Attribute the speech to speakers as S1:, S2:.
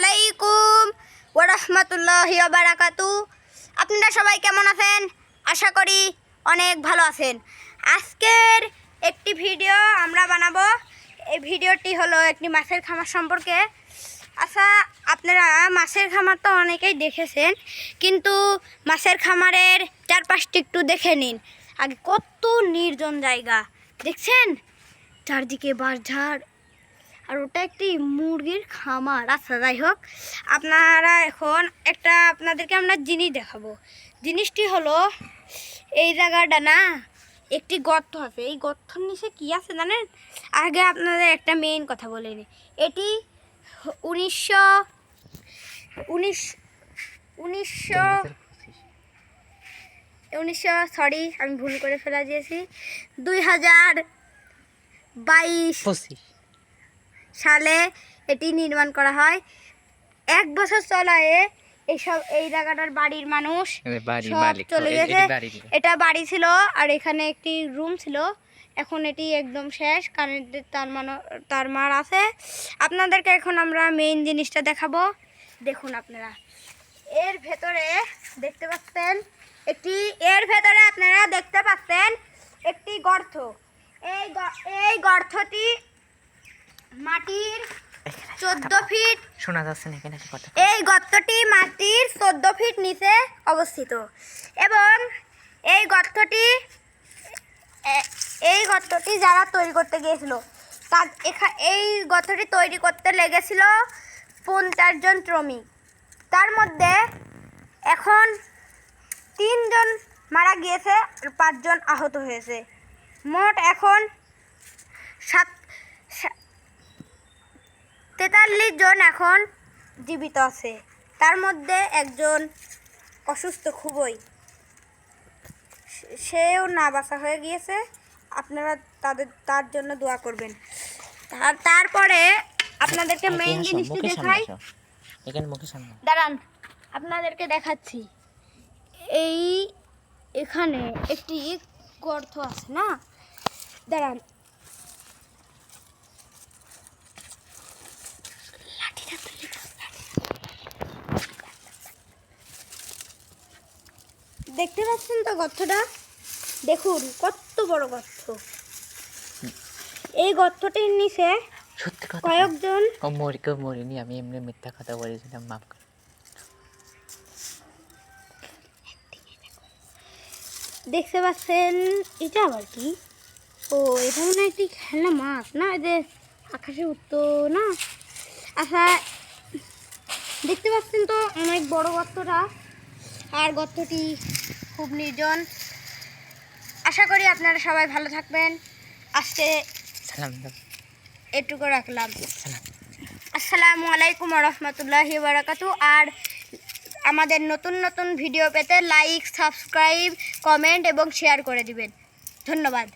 S1: আলাইকুম ওরহমতুল্লাহি বারাকাতু আপনারা সবাই কেমন আছেন? আশা করি অনেক ভালো আছেন। আজকের একটি ভিডিও আমরা বানাবো। এই ভিডিওটি হলো একটি মাছের খামার সম্পর্কে। আচ্ছা আপনারা মাছের খামার তো অনেকেই দেখেছেন, কিন্তু মাছের খামারের চারপাশটি একটু দেখে নিন। আগে কত নির্জন জায়গা, দেখছেন? চারদিকে বাঁশঝাড় আর ওটা একটি মুরগির খামার। আচ্ছা যাই হোক, আপনারা এখন একটা আপনাদেরকে আমরা জিনিস দেখাবো। জিনিসটি হলো এই জায়গাটা না, একটি গর্ত আছে। এই গর্তর নিচে কি আছে জানেন? আগে আপনাদের একটা মেইন কথা বলে নিই এটি উনিশশো, উনিশ, উনিশশো উনিশশো সরি আমি ভুল করে ফেলা দিয়েছি। দুই হাজার বাইশ। সালে এটি নির্মাণ করা হয়। এক বছর চলায় এইসব এই জায়গাটার বাড়ির মানুষ সব চলে গেছে।
S2: এটা
S1: বাড়ি ছিল আর এখানে একটি রুম ছিল। এখন এটি একদম শেষ কারেন্টের তার মানো তার মার আছে। আপনাদেরকে এখন আমরা মেইন জিনিসটা দেখাবো। দেখুন আপনারা। এর ভেতরে দেখতে পাচ্ছেন একটি এর ভেতরে আপনারা দেখতে পাচ্ছেন একটি গর্ত। এই এই গর্তটি মাটির চোদ্দ ফিট।
S2: শোনা যাচ্ছে না এখানে কথা
S1: এই গর্তটি মাটির চোদ্দ ফিট নিচে অবস্থিত। এবং এই গর্তটি এই গর্তটি যারা তৈরি করতে গিয়েছিল তার এখা এই গর্তটি তৈরি করতে লেগেছিল পঞ্চাশ জন শ্রমিক। তার মধ্যে এখন তিনজন মারা গিয়েছে আর পাঁচজন আহত হয়েছে। মোট এখন তেতাল্লিশ জন এখন জীবিত আছে। তার মধ্যে একজন অসুস্থ খুবই। সেও না বাঁচা হয়ে গিয়েছে। আপনারা তাদের তার জন্য দোয়া করবেন। তার তারপরে আপনাদেরকে মেইন জিনিসটি দেখাই।
S2: এখানে মুখের সামনে।
S1: দাঁড়ান আপনাদেরকে দেখাচ্ছি। এই এখানে একটি গর্ত আছে না? দাঁড়ান দেখতে পাচ্ছেন তো গর্তটা? দেখুন কত বড় গর্ত। এই গর্তটির নিচে
S2: সত্যি কথা।
S1: কয়েকজন
S2: মরি কেউ মরিনি আমি এমনি মিথ্যা কথা বলেছিলাম মাফ করে।
S1: দেখতে পাচ্ছেন এটা আবার কি? ও এটা মনে হয় একটি খেলনা মাছ না? যে আকাশে উঠতো না? আচ্ছা দেখতে পাচ্ছেন তো অনেক বড় গর্তটা আর গর্তটি খুব নির্জন। আশা করি আপনারা সবাই ভালো থাকবেন। আজকে
S2: সালাম
S1: এটুকু রাখলাম।
S2: সালাম।
S1: আসসালামু আলাইকুম রহমতুল্লাহি বারাকাতু। আর আমাদের নতুন নতুন ভিডিও পেতে লাইক সাবস্ক্রাইব কমেন্ট এবং শেয়ার করে দিবেন। ধন্যবাদ।